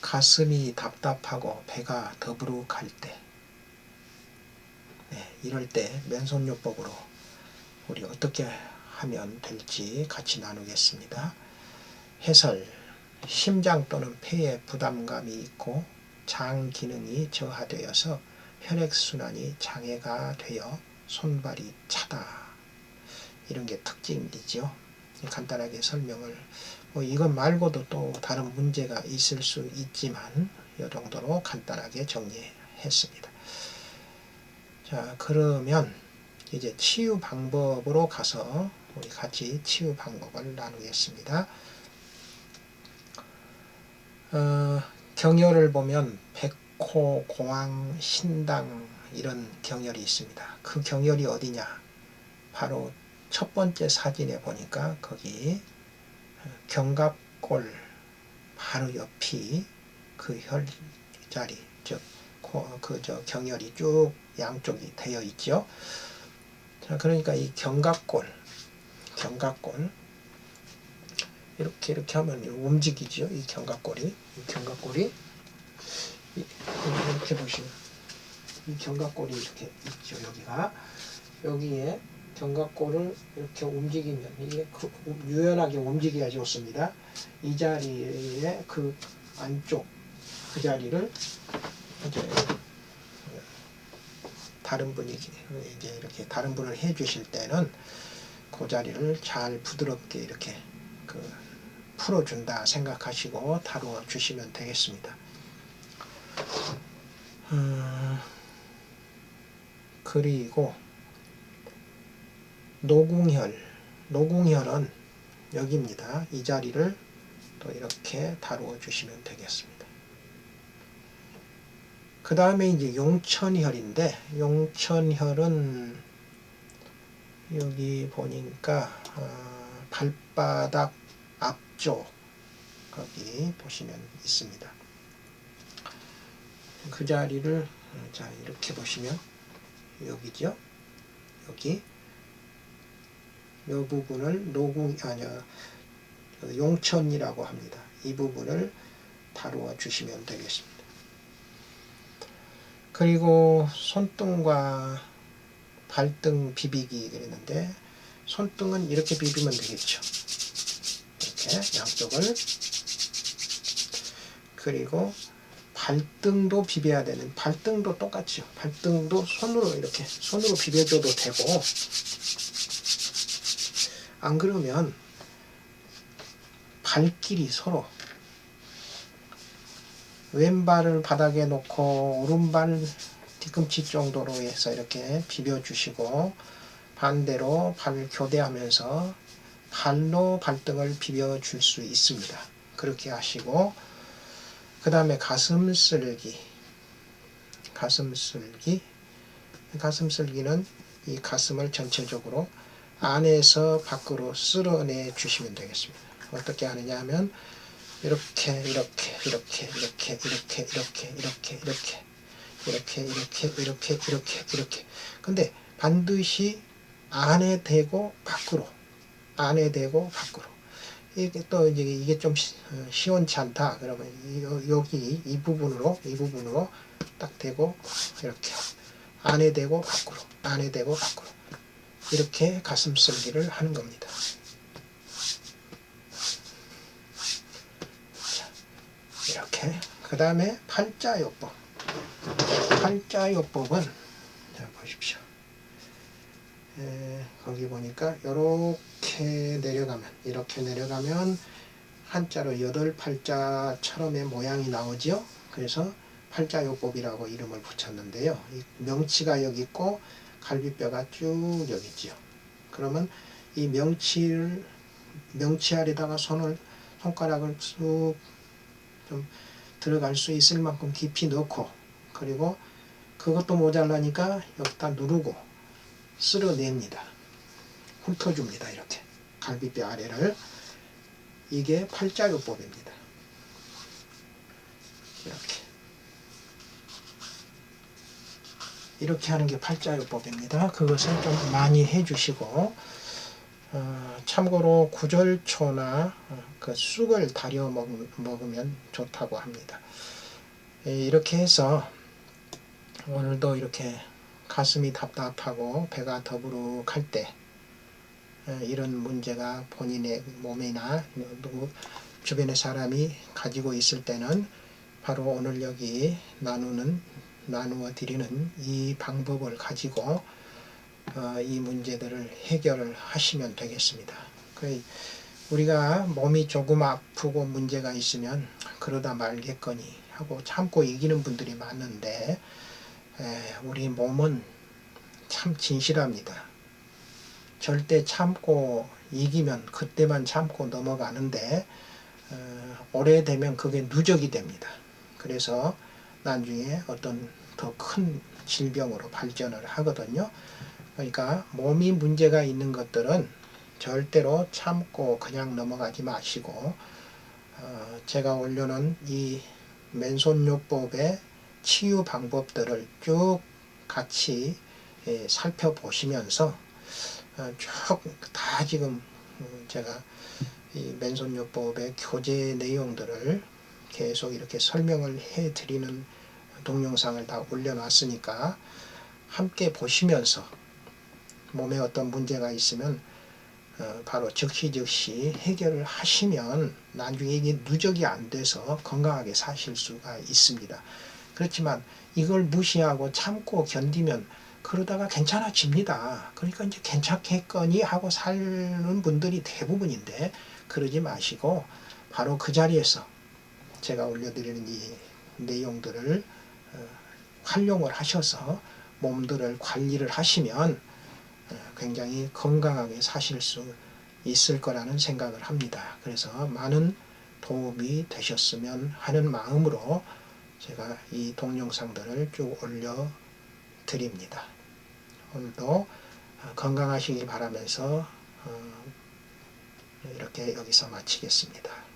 가슴이 답답하고 배가 더부룩할 때 네, 이럴 때 맨손요법으로 우리 어떻게 하면 될지 같이 나누겠습니다. 해설 심장 또는 폐에 부담감이 있고 장 기능이 저하되어서 혈액순환이 장애가 되어 손발이 차다. 이런 게 특징이죠. 간단하게 설명을 뭐 이것 말고도 또 다른 문제가 있을 수 있지만 이 정도로 간단하게 정리했습니다. 자 그러면 이제 치유 방법으로 가서 우리 같이 치유 방법을 나누겠습니다. 어, 경혈을 보면 백호, 공황, 신당 이런 경혈이 있습니다. 그 경혈이 어디냐? 바로 첫 번째 사진에 보니까 거기 견갑골 바로 옆이 그 혈자리 즉 그 저 경혈이 쭉 양쪽이 되어 있죠. 자 그러니까 이 견갑골 견갑골 이렇게 이렇게 하면 움직이죠. 이 견갑골이 이 견갑골이 이렇게 보시면 이 견갑골이 이렇게 있죠. 여기가 여기에 견갑골을 이렇게 움직이면 이게 그 유연하게 움직여야 좋습니다. 이 자리에 그 안쪽 그 자리를 이제 다른 분이 이제 이렇게 다른 분을 해 주실 때는 그 자리를 잘 부드럽게 이렇게 그 풀어준다 생각하시고 다루어 주시면 되겠습니다. 음, 그리고 노궁혈, 노궁혈은 여기입니다. 이 자리를 또 이렇게 다루어 주시면 되겠습니다. 그 다음에 이제 용천혈인데 용천혈은 여기 보니까 어, 발바닥 앞쪽 거기 보시면 있습니다. 그 자리를 어, 자 이렇게 보시면 여기죠. 여기 이 부분을 노궁 아니야 용천이라고 합니다. 이 부분을 다루어 주시면 되겠습니다. 그리고 손등과 발등 비비기 그랬는데 손등은 이렇게 비비면 되겠죠. 이렇게 양쪽을 그리고 발등도 비벼야 되는 발등도 똑같죠. 발등도 손으로 이렇게 손으로 비벼줘도 되고 안 그러면 발길이 서로 왼발을 바닥에 놓고 오른발 뒤꿈치 정도로 해서 이렇게 비벼주시고 반대로 발 교대하면서 발로 발등을 비벼줄 수 있습니다. 그렇게 하시고 그 다음에 가슴 쓸기 가슴 쓸기 가슴 쓸기는 이 가슴을 전체적으로 안에서 밖으로 쓸어내 주시면 되겠습니다. 어떻게 하느냐 하면 이렇게 이렇게 이렇게 이렇게 이렇게 이렇게 이렇게 이렇게 이렇게 이렇게 이렇게 이렇게 이렇게 근데 반드시 안에 대고 밖으로 안에 대고 밖으로 이게 또 이제 이게 좀 어, 시원치 않다 그러면 여기 이 부분으로 이 부분으로 딱 대고 이렇게 안에 대고 밖으로 안에 대고 밖으로 이렇게 가슴 쓸기를 하는 겁니다. 자, 이렇게 그 다음에 팔자요법 팔자요법은 자 보십시오. 에, 거기 보니까 이렇게 내려가면 이렇게 내려가면 한자로 여덟 팔자처럼의 모양이 나오죠. 그래서 팔자요법이라고 이름을 붙였는데요. 이 명치가 여기 있고 갈비뼈가 쭉 여기 있죠. 그러면 이 명치를 명치 아래다가 손을 손가락을 쭉 좀 들어갈 수 있을 만큼 깊이 넣고 그리고 그것도 모자라니까 여기다 누르고 쓸어냅니다. 훑어줍니다. 이렇게 갈비뼈 아래를 이게 팔자요법입니다. 이렇게 이렇게 하는 게 팔자요법입니다. 그것을 좀 많이 해주시고 어, 참고로 구절초나 어, 그 쑥을 달여 먹, 먹으면 좋다고 합니다. 예, 이렇게 해서 오늘도 이렇게 가슴이 답답하고 배가 더부룩할 때 어, 이런 문제가 본인의 몸이나 누구 주변의 사람이 가지고 있을 때는 바로 오늘 여기 나누는 나누어 드리는 이 방법을 가지고 어, 이 문제들을 해결을 하시면 되겠습니다. 그 우리가 몸이 조금 아프고 문제가 있으면 그러다 말겠거니 하고 참고 이기는 분들이 많은데 에, 우리 몸은 참 진실합니다. 절대 참고 이기면 그때만 참고 넘어가는데 어, 오래되면 그게 누적이 됩니다. 그래서 나중에 어떤 더 큰 질병으로 발전을 하거든요. 그러니까 몸이 문제가 있는 것들은 절대로 참고 그냥 넘어가지 마시고 어, 제가 올려놓은 이 맨손요법의 치유 방법들을 쭉 같이 예, 살펴보시면서 어, 쭉다 지금 음, 제가 이 맨손요법의 교재 내용들을 계속 이렇게 설명을 해 드리는 동영상을 다 올려놨으니까 함께 보시면서 몸에 어떤 문제가 있으면 어, 바로 즉시 즉시 해결을 하시면 나중에 이게 누적이 안 돼서 건강하게 사실 수가 있습니다. 그렇지만 이걸 무시하고 참고 견디면 그러다가 괜찮아집니다. 그러니까 이제 괜찮겠거니 하고 사는 분들이 대부분인데 그러지 마시고 바로 그 자리에서 제가 올려드리는 이 내용들을 어, 활용을 하셔서 몸들을 관리를 하시면 어, 굉장히 건강하게 사실 수 있을 거라는 생각을 합니다. 그래서 많은 도움이 되셨으면 하는 마음으로 제가 이 동영상들을 쭉 올려 드립니다. 오늘도 어, 건강하시기 바라면서 이렇게 여기서 마치겠습니다.